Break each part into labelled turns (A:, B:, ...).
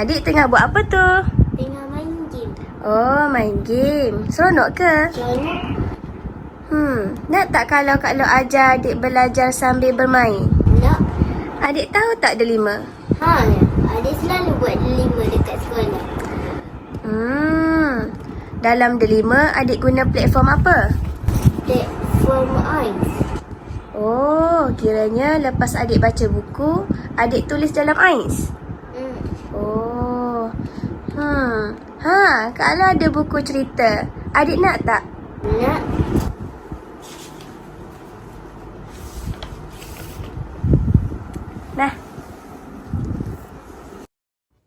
A: Adik tengah buat apa tu?
B: Tengah main game.
A: Oh, main game. Seronok ke?
B: Seronok.
A: Hmm, nak tak kalau Kak Lo ajar adik belajar sambil bermain?
B: Nak?
A: Adik tahu tak delima?
B: Ha, adik selalu buat lima dekat sekolah.
A: Hmm, dalam delima adik guna platform apa?
B: Platform Ice.
A: Oh, kiranya lepas adik baca buku, adik tulis dalam ais.
B: Hmm.
A: Oh. Hmm. Ha, kalau ada buku cerita, adik nak tak?
B: Nak?
A: Nah.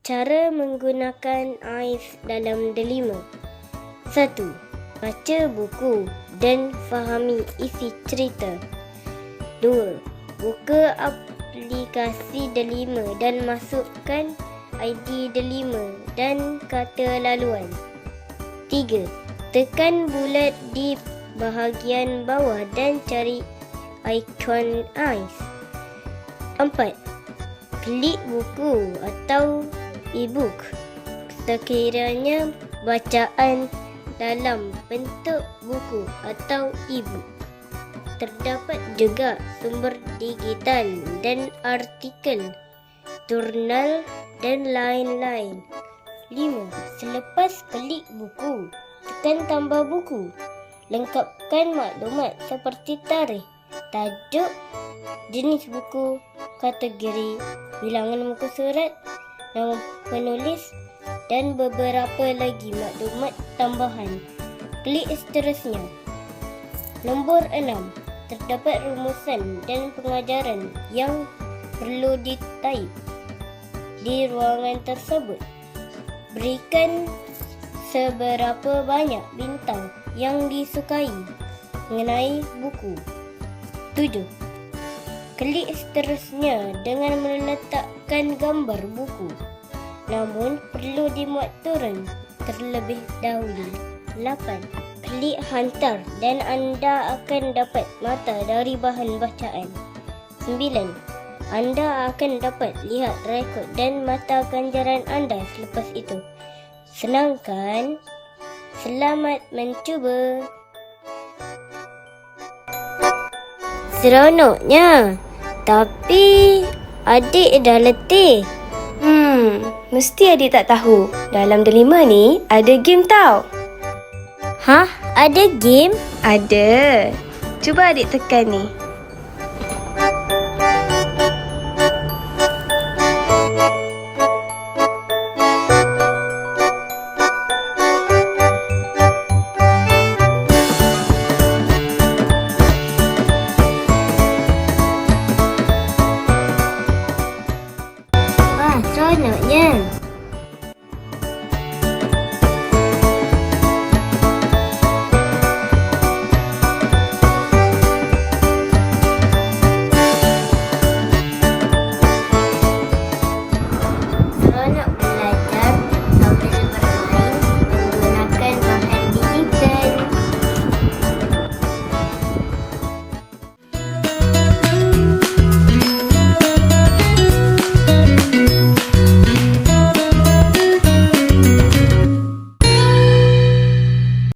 B: Cara menggunakan AIS dalam delima. 1. Baca buku dan fahami isi cerita. 2. Buka aplikasi delima dan masukkan ID delima dan kata laluan. 3. Tekan bulat di bahagian bawah dan cari ikon AIS. 4. Klik buku atau e-book sekiranya bacaan dalam bentuk buku atau e-book. Terdapat juga sumber digital dan artikel, jurnal dan lain-lain. 5. Selepas klik buku, tekan tambah buku. Lengkapkan maklumat seperti tarikh, tajuk, jenis buku, kategori, bilangan muka surat, nama penulis dan beberapa lagi maklumat tambahan. Klik seterusnya. Nombor 6. Terdapat rumusan dan pengajaran yang perlu ditaip di ruangan tersebut. Berikan seberapa banyak bintang yang disukai mengenai buku. 7. Klik seterusnya dengan meletakkan gambar buku. Namun perlu dimuat turun terlebih dahulu. 8. Klik hantar dan anda akan dapat mata dari bahan bacaan. 9. Anda akan dapat lihat rekod dan mata ganjaran anda selepas itu. Senang kan? Selamat mencuba. Seronoknya. Tapi adik dah letih.
A: Hmm, mesti adik tak tahu. Dalam delima ni ada game tau.
B: Hah? Ada game?
A: Ada. Cuba adik tekan ni. Ano yan?